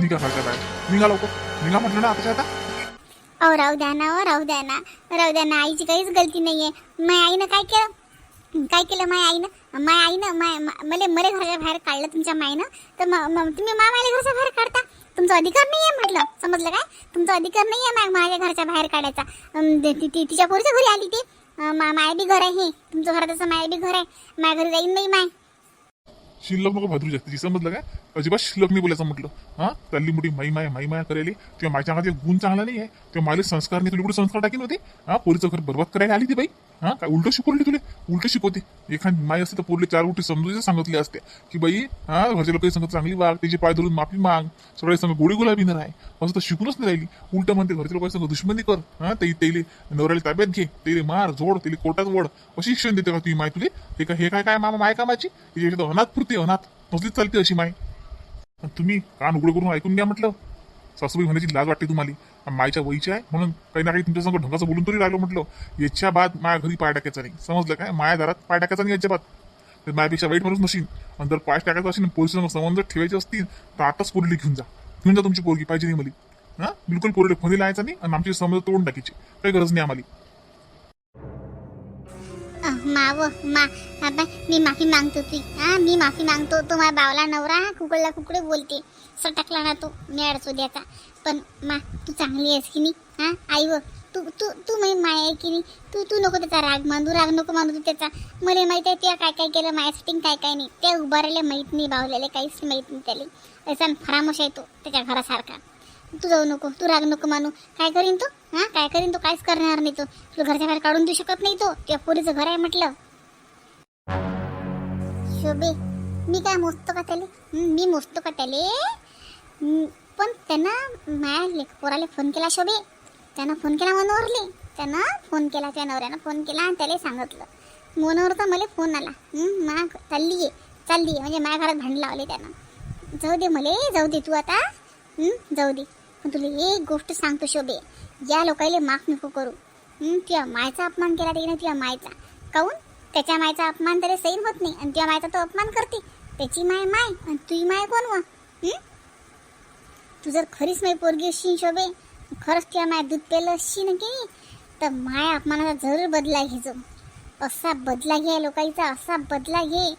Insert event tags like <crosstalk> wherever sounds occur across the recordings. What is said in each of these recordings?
निघा घरच्या बाहेर. निघा लवकर. निघा म्हटलं ना आताच्या आता. अहो राहू द्या ना अहो राहू द्या ना. राहू द्या ना आईची काहीच गलती नाहीये. माय आईनं काय केलं? काय केलं माय आईनं? माय आईनं माय मला मला घराच्या बाहेर काढलं तुमच्या मायनं? तर तुम्ही मा घराच्या बाहेर काढता? तुमचा अधिकार नाहीये म्हटलं. समजलं काय? तुमचा अधिकार नाहीये माय माझ्या घराच्या बाहेर काढायचा. अं, ते- ती- ती- तिच्या पोरीच्या घरी आली ती. अं, मा- माय बी घर आहे हे. तुमचं तसं माय बी घर आहे. माझ्या घरी जाईन बाई माय. शिल्लक नको जास्त. जास्तीची समजलं काय? अजिबात शिल्लक नाही बोलायचं म्हटलं. हा? चालली मोठी माई माया माई माया करायली तेव्हा माझ्या अंगात गुण चांगला नाही आहे तेव्हा माझे संस्कार नाही. तुला कुठे संस्कार टाकीन होते? हा? पोरीचं घर बरबाद करायला आली ती बाई. हा? काय उलट शिकवली तुले? उलट शिकवते. एखादी माई असते तर पोरले चार गोष्टी समजून सांगितले असते. की बाई हा घरच्या लोक संगत चांगली वाग त्याची पाय धरून माफी माग. सगळे संग गोडी गुलाबी नाही राह असं तर शिकूनच नाही राहिली. उलट म्हणते घरच्या लोकांसंग दुश्मनी कर. हा ते तेले नवऱ्याला ताब्यात घे. तेले मार जोड तेले कोर्टात ओढ. अशी शिक्षण देते का तुम्ही माय तुले? हे का हे काय काय मामा माय कामाची? तिच्या अनाथ पुरते अनाथ. नसलीच चालते अशी माय तुम्ही कान उघडे करून ऐकून घ्या म्हटलं. सासूबाई म्हणायची लाज वाटते तुम्हाला. मायच्या वयची आहे. म्हणून काही ना काही तुमच्यासमोर ढंगाचं बोलून तरी राहिलो म्हटलं. याच्या बाद माया घरी पाय टाकायचा नाही. समजलं काय? माया दारात पाय टाकायचा नाही याच्या बाद तर मायापेक्षा वाईट माणूस नशीन. आणि जर पाय टाकायचं असेल पोलिसांना संबंध ठेवायचे असतील तर आताच पोरीला घेऊन जा. घेऊन जा तुमची पोरगी. पाहिजे नाही मला. हां? बिलकुल पोरीला फोनी लावायचा नाही. आणि आमची समज तोडून टाकायची. काही गरज नाही आम्हाला. माव मा बाबा मी माफी मागतो तुझी हा मी माफी मागतो तो माझ्या बावला नवरा कुकडला कुकडे बोलते सटकला ना तो मेळ द्याचा पण मा तू चांगली आहेस की नाही हा आई व तू तू तू मी माय आहे की नाही तू तू नको त्याचा राग मानू राग नको मानू तू त्याचा मला माहीत आहे त्या काय काय केलं माझ्यासाठी काय काय नाही त्या उभारायला माहीत नाही बावलेले काहीच माहीत नाही त्याला असा फरामोश आहे तो त्याच्या घरासारखा तू जाऊ नको तू राग नको मानू. काय करीन तू? हा? काय करीन तू? कायच करणार नाही तो. तुला घरच्या बाहेर काढून देऊ शकत नाही तो. त्या पोरीचं घर आहे म्हटलं. शोभे मी काय मोजतो का त्याले? मी मोजतो का त्याले? पण त्यानं माया पोराला फोन केला शोभे. त्यानं फोन केला मनोहरले. त्यानं फोन केला त्या नवऱ्यानं फोन केला आणि त्याला सांगितलं. मनोहरचा मला फोन आला. मा चालली आहे चालली आहे म्हणजे माझ्या घरात भांड लावले त्यानं. जाऊ दे मले जाऊ दे तू आता. जाऊ दे. पण तुला एक गोष्ट सांगतो शोभे. या लोकायले माफ नको करू. तुझ्या मायचा अपमान केला ना तुझ्या मायचा. काऊन? त्याच्या मायचा अपमान तरी सैन होत नाही आणि तुझ्या मायचा तो अपमान करते. त्याची माय माय आणि तुझी माय कोण व? तू जर खरीच माय पोरगी असशील शोभे खरंच तुझ्या माय दूध पेलं असशील की तर माय अपमानाचा जरूर बदला घेजो असा बदला घे लोकांचा असा बदला घे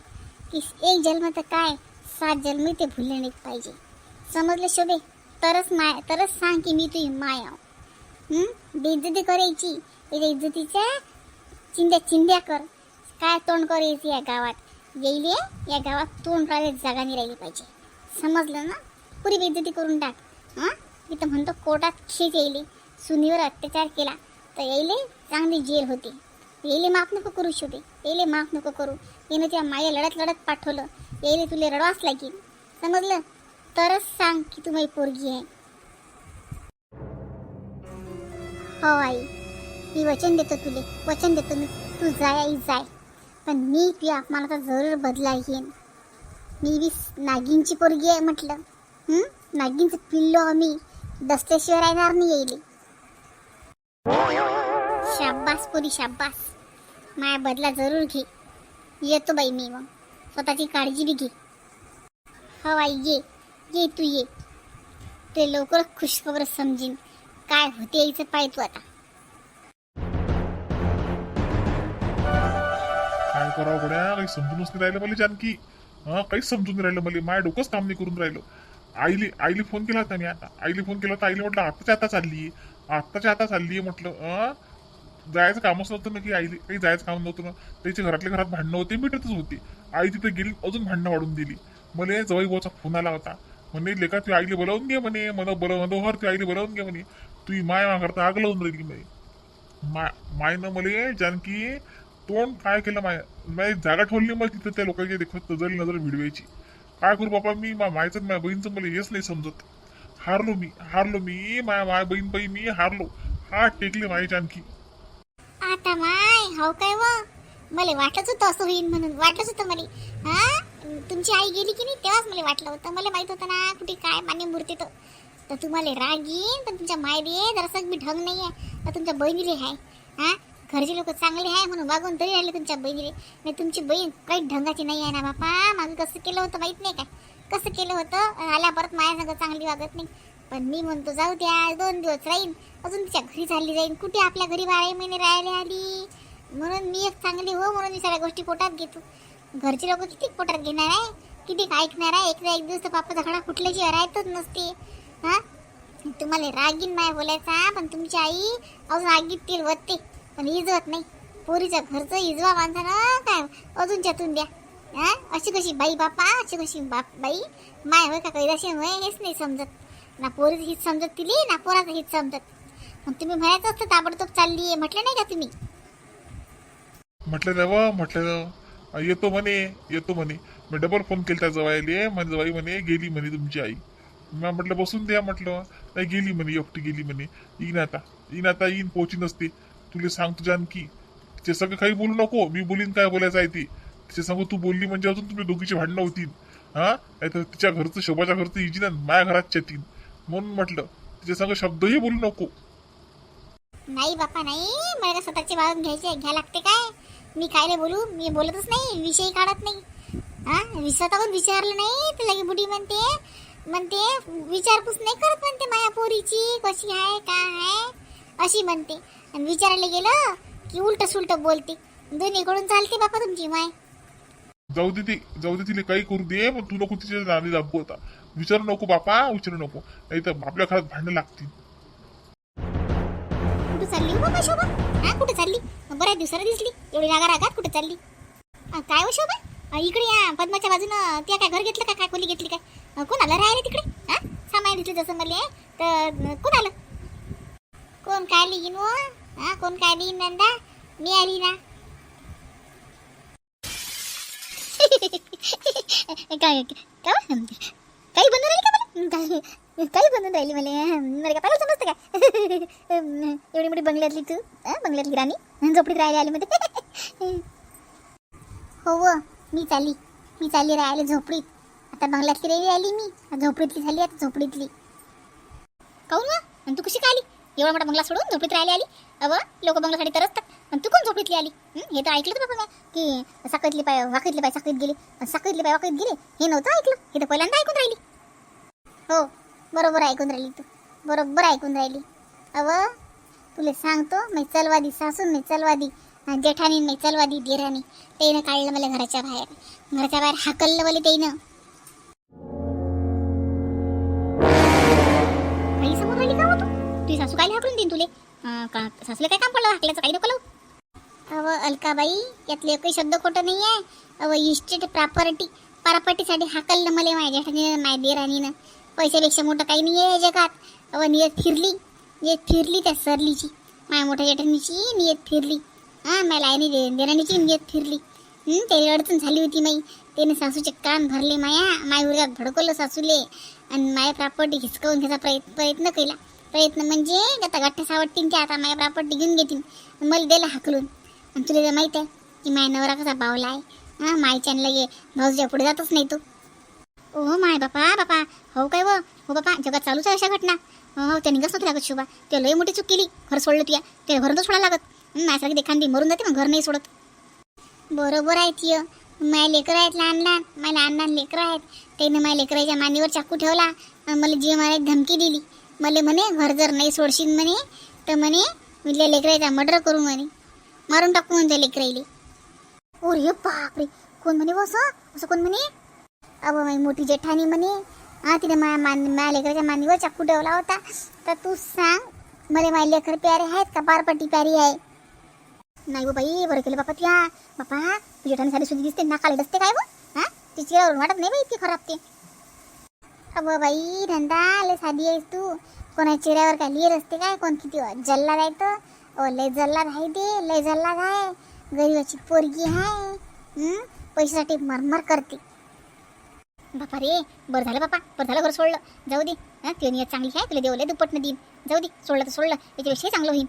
की एक जन्म तर काय सात जन्म ते भुलले नाही पाहिजे. समजलं शोभे? तरच माय तरच सांग की मी तुझी माय आहो. बेइज्जती करायची. त्याच्या इज्जतीच्या चिंध्या चिंध्या कर. काय तोंड करायची या गावात? येईले या गावात तोंड राहिले जागा नाही राहिली पाहिजे. समजलं ना? पुरी बेइज्जती करून टाक. हां? तर म्हणतो कोर्टात खेच येईले सुनीवर अत्याचार केला. तर येईले चांगली जेल होती. येईले माफ नको करू शोधे येईले माफ नको करू. येणं त्या माया लढत लढत पाठवलं. येईले तुला रडवाच लागेल. समजलं? तरच सांग की तू माझी पोरगी आहे. हो आई मी वचन देतो तुले वचन देतो मी तू जाय आई जाय. पण मी तुझ्या तर जरूर बदला येईन मी बी नागिनची पोरगी आहे म्हटलं. नागिनचं पिल्लो आम्ही दसत्याशिवाय राहणार नाही येईल शाब्बास पुरी शाब्बास माया बदला जरूर घे. येतो बाई मी मग. स्वतःची काळजी बी घे. हो आई ये. ये तू ये. ते लवकरच खुशखबर समजीन. काय होते यायचं पाय तू आता. काय करावं गड्या काही समजूनच नाही राहिलं मला जानकी. हा काहीच समजून नाही राहिलं मला. माझ्या डोकंच काम नाही करून राहिलं. आईली आईली फोन केला होता मी आता. आईली फोन केला होता. आईली म्हटलं आत्ताच्या आता चालली आत्ताच्या आता चालली म्हटलं अं? जायचं कामच नव्हतं ना की आईली. काही जायचं काम नव्हतं ना. त्याच्या घरातल्या घरात भांडणं होते मिटतच होती. आई तिथे गेली अजून भांडणं वाढून दिली. मला जवळ भाऊचा फोन आला होता. म्हणे लेका तू आईले बोलावून घे म्हणे मनो बोलव मनोहर तू आईले बोलावून घे म्हणे. तू माय मा करता आग लावून राहिली म्हणे. माय मायनं मले जानकी तोंड काय केलं माय माय जागा ठेवली मग तिथं त्या लोकांची देखत नजर नजर भिडवायची. काय करू बाबा मी मा मायचं माझ्या बहीणचं मला हेच नाही समजत. हारलो मी हारलो मी माया माय बहीण बाई मी हारलो. हा टेकले माय जानकी. आता माय हाव काय व? मला वाटलंच होतं असं होईल म्हणून वाटलंच होतं मला. हा? तुमची आई गेली की नाही तेव्हाच मला वाटलं होतं. मला माहीत होतं ना कुठे काय मान्य मूर्ती तर तर तुम्हाला राग येईन पण तुमच्या मायले जरासं बी ढंग नाही आहे. तर तुमच्या बहिणीले आहे. हा? घरचे लोक चांगले आहे म्हणून वागून तरी राहिले तुमच्या बहिणीले. नाही तुमची बहीण काही ढंगाची नाही आहे ना बापा. मागं कसं केलं होतं माहीत नाही काय. कसं केलं होतं? आल्या परत माझ्यासंग चांगली वागत नाही. पण मी म्हणतो जाऊ द्या दोन दिवस राहीन. अजून तिच्या घरी चालली जाईन. कुठे आपल्या घरी बारा महिने राहायला आली? म्हणून मी एक चांगली हो म्हणून मी सगळ्या गोष्टी पोटात घेतो. घरचे लोक किती पोटात घेणार आहे? किती ऐकणार आहे? एक ना एक दिवस तर बापाचा खडा कुठल्याची राहतच नसते हा? तुम्हाला रागीन माय बोलायचा पण तुमची आई अजून आगीत तेल वतते पण इजवत नाही. पोरीच्या घरचं इजवा माणसानं काय? अजून त्यातून द्या. हां? अशी कशी बाई बापा अशी कशी बाप बाई? माय होय का कैदाशी होय? हेच नाही समजत. ना पोरीचं हित समजत तिली ना पोराचं हित समजत. मग तुम्ही म्हणायचं असतं ताबडतोब चालली आहे म्हटलं नाही का तुम्ही? म्हटलं म्हटलं येतो म्हणे येतो म्हणे. मी डबल फोन केला त्या जवायले म्हणजे जवाई म्हणे गेली म्हणे तुमची आई. मी म्हटलं बसून द्या म्हटलं. नाही गेली म्हणे एकटी गेली म्हणे. येईन आता. येईन आता येईन पोहोची नसते तुला सांग जानकी तिचे सगळं काही बोलू नको. मी बोलीन काय बोलायचं आहे ती. तिच्या सांगू तू बोलली म्हणजे अजून तुम्ही दोघीची भांडणं होतील. हा? नाही तर तिच्या घरचं शोभाच्या घरचं इजिन माझ्या घरात चेतीन. म्हणून म्हटलं तिच्या संग शब्दही बोलू नको. नाही बापा नाही. मला स्वतःची वाळून घ्यायचे घ्या लागते काय? मी कायले बोलू? मी बोलतच नाही विषय काढत नाही. हा? स्वतःहून विचारलं नाही तर लगे बुडी म्हणते म्हणते विचारपूस नाही करत म्हणते माया पोरीची कशी आहे काय आहे? अशी म्हणते. आणि विचारायला गेलं की उलट सुलट बोलते. दोन्हीकडून चालते बापा तुमची माय. जाऊ दे ते जाऊ दे तिला काही करू दे पण तू नको तिच्या नादी दाखवू आता. विचारू नको बापा विचारू नको. नाही तर आपल्या घरात भांडणं लागतील. कुठं चालली हो बाबा शोभा? हा कुठं चालली? बऱ्याच दिवसाला दिसली. एवढी रागा रागात कुठं चालली? अं, काय हो शोभा? अं, इकडे या पद्माच्या बाजूनं त्या काय घर घेतलं का? काय खोली घेतली काय? अं, कोण आलं राहिले तिकडे? हा सामान दिसलं जसं मला तर अं, कोण आलं? कोण काय लिहिन गिन हा हो? कोण काय लिहिन नंदा? मी आली ना. <laughs> काय काय काही बनवून का मला काही बनून राहिली मला मला काय पाहिलं समजतं का एवढी मोठी बंगल्यातली तू बंगल्यातली राणी झोपडीत राहायला आली मध्ये हो व मी चालली मी चालली राहायला झोपडीत आता बंगल्यातली रेवी आली मी झोपडीतली झाली आता झोपडीतली काऊन वा आणि तू कशी काय आली एवढा मोठा बंगला सोडून झोपडीत राहायला आली अव लोक बंगल्यासाठी तरसतात आणि तू कोण झोपडीतली आली हे तर ऐकलं तर बाबा मी की साखरीतली पाय वाकडली पाय साखरीत गेली साखरीतली पाय वाकडीत गेले हे नव्हतं ऐकलं हे तर पहिल्यांदा ऐकून राहिली हो बरोबर ऐकून राहिली तू. बरोबर ऐकून राहिली. अव तुला सांगतो मी चलवादी सासून मी चलवादी जेठानी मी चलवादी दिरानी त्यानं काढलं मला घराच्या बाहेर. घराच्या बाहेर हाकललं मला त्यानं काही समोर राहिली का हो तू? तुझी सासू काय हाकलून देईन तुले? का सासूला काय काम पडलं? हाकल्याचं काही नको लावू. अव अलकाबाई यातले काही शब्द खोटं नाही आहे अव इस्टेट प्रॉपर्टी प्रॉपर्टीसाठी हाकललं मला माझ्या जेठानीनं माझ्या दिरानीनं पैशापेक्षा मोठं काही नाही आहे जगात. अव नियत फिरली. नियत फिरली त्या सरलीची. माझ्या मोठ्या जेठानीची नियत फिरली. हां मला लायनी दे देणानीची नियत फिरली. त्याला अडचण झाली होती माई. त्याने सासूचे कान भरले माया. माय उर्गात भडकवलं सासूले. आणि माया प्रॉपर्टी हिसकावून घ्यायचा प्रयत्न प्रयत्न केला. प्रयत्न म्हणजे आता गठ्ठ्या सावडतीन ते आता माया प्रॉपर्टी घेऊन घेतील मला द्यायला हाकलून. आणि तुला माहीत आहे की माया नवरा कसा बावला आहे? हां मायच्यान लगे भाऊच्या पुढे जातच नाही तू. ओ माय बापा बापा. हो काय व? हो बापा जगात चालूच आहे अशा घटना. हो हो त्याने कसं लागत शुभा. ते लय मोठी चूक केली. घर सोडलं तुया. ते घर तर सोडायला लागत. हं, देखांदी मरून जाते मग घर नाही सोडत. बरोबर आहे तिय. माझ्या लेकरं आहेत लहान लहान. माझ्या लहान लहान लेकरं आहेत. त्याने माझ्या लेकराच्या मानेवर चाकू ठेवला. आणि मला जीव मारायची धमकी दिली. मला म्हणे घर जर नाही सोडशील म्हणे तर म्हणे मी लेकरायचा मर्डर करू म्हणे. मारून टाकू म्हणते लेकराईले लेकराईले. रे बापरे. कोण म्हणे बस असं कोण म्हणे? अबो माझी मोठी जेठानी म्हणे हा तिने माझ्या मान माझ्या लेकराच्या मांडीवर चाकू ठेवला होता। तर तू सांग मला माझे लेकर प्यारे आहेत का पारपट्टी प्यारी आहे नाही गो बाई बरं केलं बापा त्या। बापा तुझ्या ठाणे साडी सुधी दिसते नाकाला डसते काय बो हा? तिची वाटत नाही बाई इतकी खराब ते. अबो बाई धंदा लय साधी आहेस तू. कोणा चेहऱ्यावर काय लिहिर असते काय? कोण किती जल्ला जायचं ओ लय जल्ला आहे ते लय जल्ला आहे. गरीबाची पोरगी आहे. पैशासाठी मरमर करते. बापा रे बरं झालं बापा बरं झालं घर सोडलं. जाऊ दे हा? तुझी नियत चांगली आहे तुला देवलं दुप्पटनं देईन जाऊ दे सोडलं तर सोडलं याच्याविषयी चांगलं होईल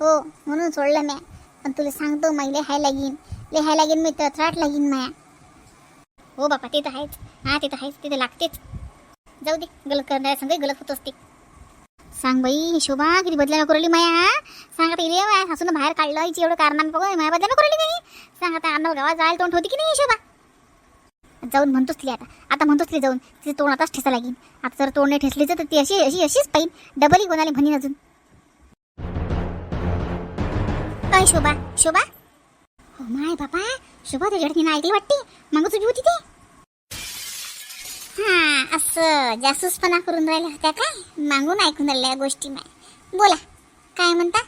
हो म्हणून सोडलं म्या. पण तुला सांगतो मग लिहाय लागीन. लिहाय लागीन मी तर त्राट लागीन माया. हो बापा ते तर आहेच. हा ते तर आहेच ते तर लागतेच. जाऊ दे गलत करणाऱ्या संगही गलत होत असते सांग बाई शोभा किती बदला करू राहिली माया सांग आता इले माया सासून बाहेर काढलं हिची एवढं कारनामे बघ माया बदला करू राहिली काही? सांग आता आम्हाला गावात जायला तोंड होती की नाही शोभा? जाऊन म्हणतोस तिला आता. आता म्हणतोस तिला जाऊन. तिचं तोंड आताच ठेसा लागेल आता जर तोंड नाही ठेसली तर ती अशी अशी अशीच पाहिन. डबलही कोणाली म्हणीन अजून. काय शोभा. शोभा? हो माय बाबा शोभा तुझ्या तिने ऐकली वाटते? मग तुझी होती ते? हा असं जासूसपणा करून राहिल्या होत्या काय? मागून ऐकून राहिल्या गोष्टी माय. बोला. काय म्हणता?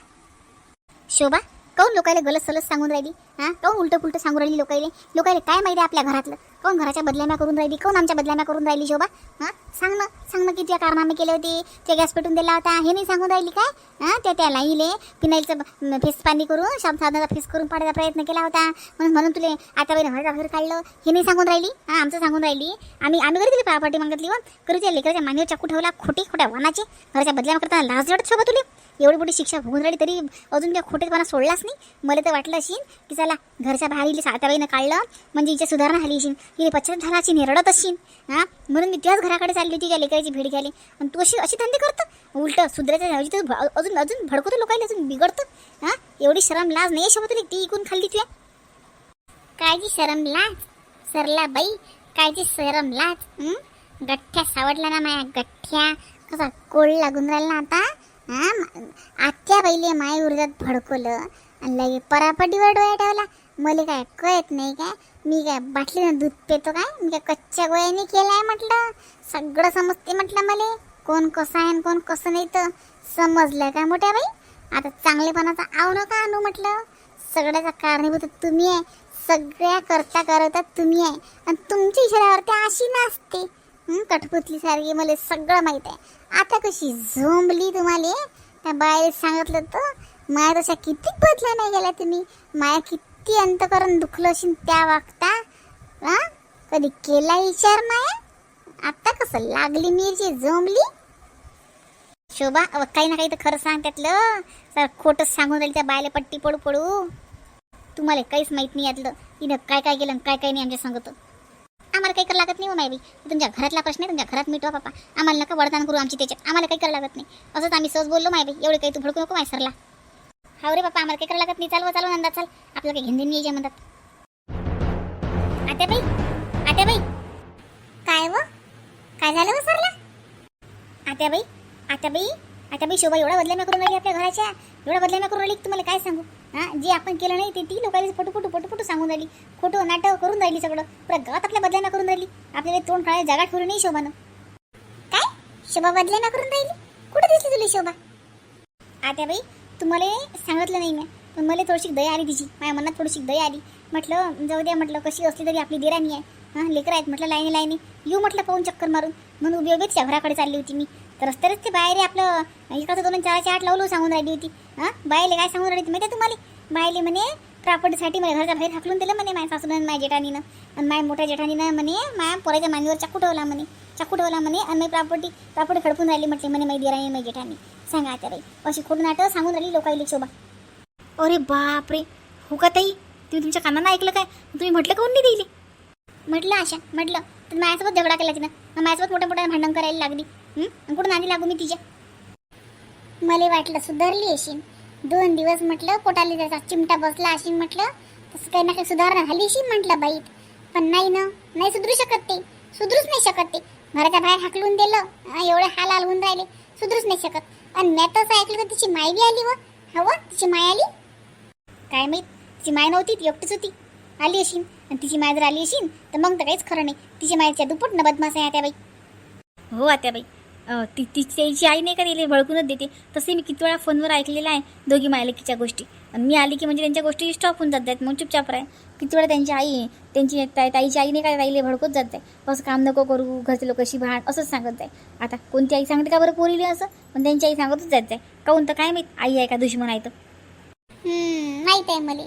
शोभा काऊन लोकायला गलत सलत सांगून राहिली? हा? काऊन उलटं पुलटं सांगून राहिली लोकायले लोकायले काय माहिती आपल्या घरातलं? काऊन घराच्या बदल्याम्या करून राहिली? काऊन आमच्या बदल्याम्या करून राहिली शोभा? हा? सांग ना सांग ना की त्या कारनामे केले होते ते गॅस पेटून दिला होता हे नाही सांगून राहिली काय? हां? त्या त्या लाईले फिनाईलचं फेस पाणी करून शाम साधनाचा फेस करून पाडायचा प्रयत्न केला होता. म्हणून म्हणून तुले आता बाई घराचा घर काढलं. हे नाही सांगून राहिली? हां आमचं सांगून राहिली. आम्ही आम्ही घरी तिला पार्टी मागितली व करू त्या लेकराच्या मानेवर चाकू ठेवला खोटी खोट्या वनाचे. घराच्या बदल्या करताना लाज वाटत शोभा तुले? एवढी मोठी शिक्षा भोगून राहिली तरी अजून त्या खोटेपणा सोडलाच नाही. मला तर वाटलं अशी की चला घरच्या बाहेर हिला साताबाईनं काढलं म्हणजे हिच्या सुधारणा झाली अशी हिने पश्चात झाला अशी निरडत असेल हां? म्हणून मी त्याच घराकडे चालली होती त्या लेकराची भेट घ्यायला. आणि तू अशी अशी धंदे करतं? उलट सुधारायच्या ऐवजी तर अजून अजून भडकवतो लोकांना अजून बिघडतं. हां? एवढी शरम लाज नाही शोभा ती इकून खाल्ली तुला काळजी शरम लाज सरला बाई. काळजी शरम लाज गठ्ठ्या सावडला ना माया गठ्ठ्या. कसा कोळ लागून राहिला ना आता? हा आत्या पहिले माय उर्जात भडकवलं आणि लगे परापटीवर डोळा ठेवला. मला काय कळत नाही काय? मी काय बाटलीनं दूध पितो काय? मी काय कच्च्या गोळ्याने केलाय म्हटलं? सगळं समजते म्हटलं मला. कोण कसं आहे आणि कोण कसं नाही तर समजलं का मोठ्या बाई? आता चांगलेपणाचा आव नका आणू म्हटलं. सगळ्याचा कारणीभूत तुम्ही आहे. सगळ्या करता करता तुम्ही आहे. आणि तुमच्या इशाऱ्यावरती अशी नसते कठपुतली सारखी मला सगळं माहीत आहे. आता कशी झोंबली तुम्हाला? त्या बाहेर सांगितलं तर माया तशा किती बदल्या नाही गेल्या तुम्ही. माया किती अंतकरण दुखलं असेल त्या वागता. हा? कधी केला विचार माया? आता कसं लागली मिरची झोंबली? शोभा काही ना काही तर खरं सांग त्यातलं सर खोटंच सांगून राहील त्या बायला पट्टी पडू पडू तुम्हाला काहीच माहीत नाही यातलं. तिनं काय काय केलं आणि काय काय नाही आमच्या सांगतं. आम्हाला काही करावं लागत नाही हो मायबी. तुमच्या घरातला प्रश्न आहे तुमच्या घरात मिटवा पापा आम्हाला नका वरदान करू आमची त्याच्यात. आम्हाला काही करावं लागत नाही. असंच आम्ही सहज बोललो मायबी. एवढे काही तू भडकू नको माय सरला. हा रे बापा आम्हाला काही करावं लागत नाही. चालव चालव नंदा चाल. आपलं काही घेऊन यायच्या म्हणतात आत्या बाई आत्या बाई काय व? काय झालं व सरला? आत्या बाई आत्या बाई आत्या बाई शोभा एवढा बदलाम्या करून राहिली आपल्या घराच्या. एवढा बदलाम्या करून राहिली तुम्हाला काय सांगू? हा जे आपण केलं नाही ते ती लोकांनी फोटो फोटो फोटो फोटो सांगून राहिली. फोटो नाटक करून राहिली सगळं. पुरा गावात आपल्या बदलाम्या करून राहिली. आपल्याला तोंड काढायला जागा ठेवली नाही शोभानं. काय? शोभा बदलाम्या करून राहिली? कुठं दिसली तुला शोभा? आता बाई तुम्हाला सांगितलं नाही मी पण मला थोडीशी दया आली तिची. माझ्या मनात थोडीशी दया आली. म्हटलं जाऊ द्या म्हटलं कशी असली तरी आपली देराणी आहे. हां लेकरं आहेत म्हटलं लाईनी लाईनी. येऊ म्हटलं पाहून चक्कर मारून. म्हणून उभी उभीच घराकडे चालली होती मी. रस्त्यावरच ते बाहेर आपलं इकडचं दोन चारचे आठ लावलो सांगून राहिली होती. हां? बायले काय सांगून राहिली होती माहिती आहे तुम्हाला? बायले म्हणे प्रॉपर्टीसाठी मला घराच्या बाहेर हाकलून दिलं म्हणे माझ्या सासून माझ्या जेठानीनं. आणि माझ्या मोठ्या जेठानीनं म्हणे माझ्या पोराच्या मांडीवर चाकू ठेवला म्हणे. चाकू ठेवला म्हणे आणि माझी प्रॉपर्टी प्रॉपर्टी खडपून राहिली म्हटली म्हणे माझी दिराणी माझी जेठानी सांगा आता बाई. अशी खोटं नाटक सांगून राहिली लोकाईली शोभा. अरे बापरे! हो का ताई? तुम्ही तुमच्या कानानं ऐकलं काय? तुम्ही म्हटलं काऊन नाही दिली म्हटलं आशा म्हटलं. तर माझ्यासोबत झगडा केला तिनं. मग माझ्यासोबत मोठ्या मोठ्या भांडण करायला लागली. कुठून आणि लागू मी तिच्या? मला वाटलं सुधारली अशी दोन दिवस म्हटलं पोटाली त्याचा चिमटा बसला अशी म्हटलं तसं काही ना काही सुधारणा झाली अशी म्हटलं बाई पण नाही ना नाही सुधरू शकत ते. सुधरूच नाही शकत ते. घराच्या बाहेर हाकलून दिलं हा, एवढे हाल हाल होऊन राहिले सुधरूच नाही शकत. आणि मी तसं ऐकलं तर तिची माय बी आली व. हवं तिची माय आली? काय माहीत तिची माय नव्हती ती एकटीच होती. आली अशी आणि तिची माय जर आली अशीन तर मग तर काहीच खरं नाही. तिची मायच्या दुपट न बदमास आहे त्या बाई हो आत्याबाई. बाई ती तिची त्याची आई नाही का तिला भडकूनच देते. तसे मी किती वेळा फोनवर ऐकलेलं आहे दोघी मायलेकीच्या गोष्टी. आणि मी आली की म्हणजे त्यांच्या गोष्टी स्टॉप होऊन जात आहेत मग चुपचाप राह. किती वेळा त्यांची आई त्यांची ताई ताईची आई नाही का ताईले भडकत जात आहे. असं काम नको करू घरचे लोक अशी भांड असंच सांगत आहे. आता कोणती आई सांगते का बरं पोरीली असं? पण त्यांची आई सांगतच जात आहे. काहून तर काय माहीत? आई आहे का दुश्मन आहे तर. माहीत आहे मला.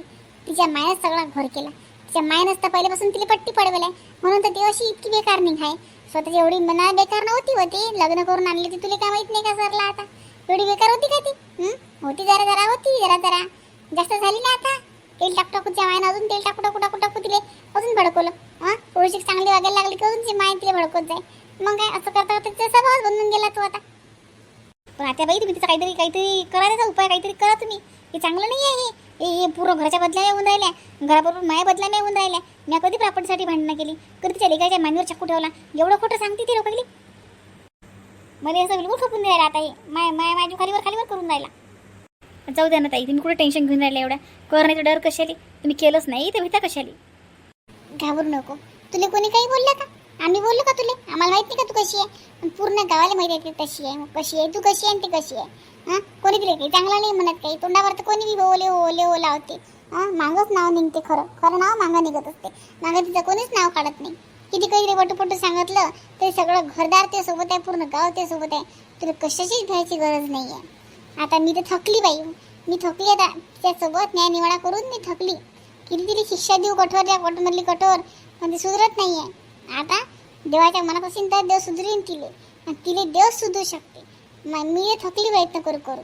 तिच्या मायाच सगळा घोर केला. तिच्या मायानंच तर पहिल्यापासून तिला पट्टी पडवलाय म्हणून तर ती अशी इतकी बेकार निघाय स्वतःची एवढी मना बेकार नव्हती होती लग्न करून आणली ती. तुला काय माहीत नाही का सरला आता? एवढी बेकार होती का ती? होती जरा जरा होती जरा जरा. जास्त झाली ना आता. तेल टाकू टाकू तिच्या अजून तेल टाकू टाकू टाकू टाकू तिले. अजून भडकवलं. हां? थोडीशी चांगली वागायला लागली की अजून ती माय तिला भडकवत जाय मग काय असं करता करता तिचा स्वभावच बनून गेला तू आता. पण आता बाई तुम्ही तिचा काहीतरी काहीतरी करायचा उपाय काहीतरी करा तुम्ही. हे चांगलं नाही आहे हे. ए पुरं घराच्या बदल्या येऊन राहिल्या. घराबरोबर माया बदल्या नाही येऊन राहिल्या. मी कधी प्रॉपर्टीसाठी भांडणं केली? कधी तिच्या लेकाच्या मांडीवर चाकू ठेवला? एवढं खोटं सांगते ती लोकांनी मला असं बिलकुल खपून राहिला आता हे. माय माय माझ्या खालीवर खालीवर करून राहिला. जाऊ द्या ना ताई तुम्ही कुठं टेन्शन घेऊन राहिला एवढ्या? करण्याचा डर कशाली? तुम्ही केलंच नाही तर भीता कशाली? घाबरू नको. तुला कोणी काही बोललं का? आम्ही बोललो का तुला? आम्हाला माहीत नाही का तू कशी आहे? पूर्ण गावाला माहिती आहे ती कशी आहे. कशी आहे? तू कशी आहे आणि ती कशी आहे? हां? कोणी तिला काही चांगलं नाही म्हणत काही. तोंडावर तर कोणी बी ओले ओले ओ लावते. हां? मागंच नाव निघते खरं. खरं नाव मागं निघत असते. मागं तिचं कोणीच नाव काढत नाही. किती काही वटुपटू सांगितलं ते सगळं घरदार ते सोबत आहे पूर्ण गाव ते सोबत आहे. तुला कशाचीच भ्यायची गरज नाही आहे आता मी तर थकली बाई. मी थकली आता. त्यासोबत न्यायनिवाडा करून मी थकली. किती तिला शिक्षा देऊ कठोर त्या कोटमधली कठोर. पण ती सुधरत नाही आहे आता देवाच्या मनात असेल तर देव सुधरीन तिले. आणि तिले देव सुधरू शकते. मी हे थकली प्रयत्न करू करू.